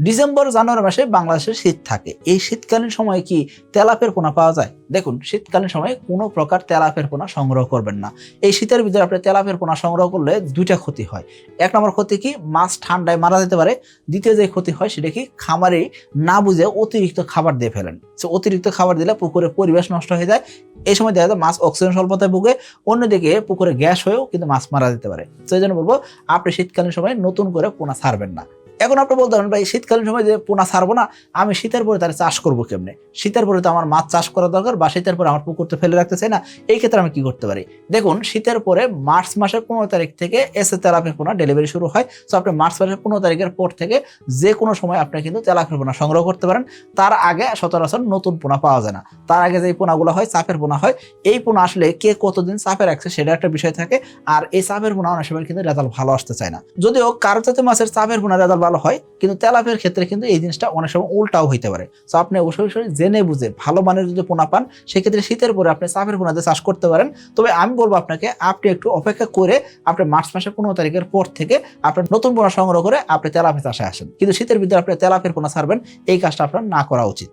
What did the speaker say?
December, জানুয়ারি মাসে বাংলাদেশে শীত থাকে। এই শীতকালীন সময়ে কি তেলাপের পোনা পাওয়া যায়? দেখুন, শীতকালীন সময়ে কোনো প্রকার তেলাপের পোনা সংগ্রহ করবেন না। এই শীতের ভিতরে আপনি তেলাপের পোনা সংগ্রহ করলে দুইটা ক্ষতি হয়। এক নম্বর ক্ষতি কি? মাছ ঠান্ডায় মারা যেতে পারে। দ্বিতীয় যে ক্ষতি হয় সেটা কি? খামারে না বুঝে অতিরিক্ত খাবার দিয়ে ফেলেন। সে, অতিরিক্ত খাবার দিলে পুকুরের পরিবেশ নষ্ট হয়ে যায়। এই সময় দেখা যায় মাছ অক্সিজেন স্বল্পতায় ভুগে, অন্যদিকে পুকুরে গ্যাস হয়েও কিন্তু মাছ মারা যেতে পারে। এই জন্য বলব, আপনি শীতকালীন সময় নতুন করে পোনা ছাড়বেন না। এখন আপনি বলতে পারেন, ভাই, শীতকালীন সময় যে পোনা ছাড়বো না, আমি শীতের পরে তাহলে চাষ করব কেমনে? শীতের পরে তো আমার মাছ চাষ করা দরকার বা শীতের পরে আমার পুকুরতে ফেলে রাখতে চাই না। এই ক্ষেত্রে আমি কি করতে পারি? দেখুন, শীতের পরে মার্চ মাসের পনেরো তারিখ থেকে এসে তেলাপের পোনা ডেলিভারি শুরু হয়। তো আপনি মার্চ মাসের পনেরো তারিখের পর থেকে যে কোনো সময় আপনি কিন্তু তেলাপের পোনা সংগ্রহ করতে পারেন। তার আগে সচরাচর নতুন পোনা পাওয়া যায় না। তার আগে যে পোনাগুলো হয়, চাপের পোনা হয়, এই পোনা আসলে কে কতদিন চাপে রাখছে সেটা একটা বিষয় থাকে। আর এই চাপের পোনা অনেক সময় কিন্তু রেজাল্ট ভালো আসতে চায় না। যদিও কারও জাতীয় মাছের চাপের পোনা রেজাল্ট ভালো হয়, কিন্তু তেলাপের ক্ষেত্রে কিন্তু এই জিনিসটা অনেক সময় উল্টাও হইতে পারে। তো আপনি অবশ্যই জেনে বুঝে ভালো মানের যদি পোনা পান, সেক্ষেত্রে শীতের পরে আপনি চাপের পোনাতে চাষ করতে পারেন। তবে আমি বলব আপনাকে, আপনি একটু অপেক্ষা করে আপনি মার্চ মাসের পনেরো তারিখের পর থেকে আপনার নতুন পোনা সংগ্রহ করে আপনি তেলাপে চাষে আসেন। কিন্তু শীতের ভিতরে আপনি তেলাপের পোনা ছাড়বেন, এই কাজটা আপনার না করা উচিত।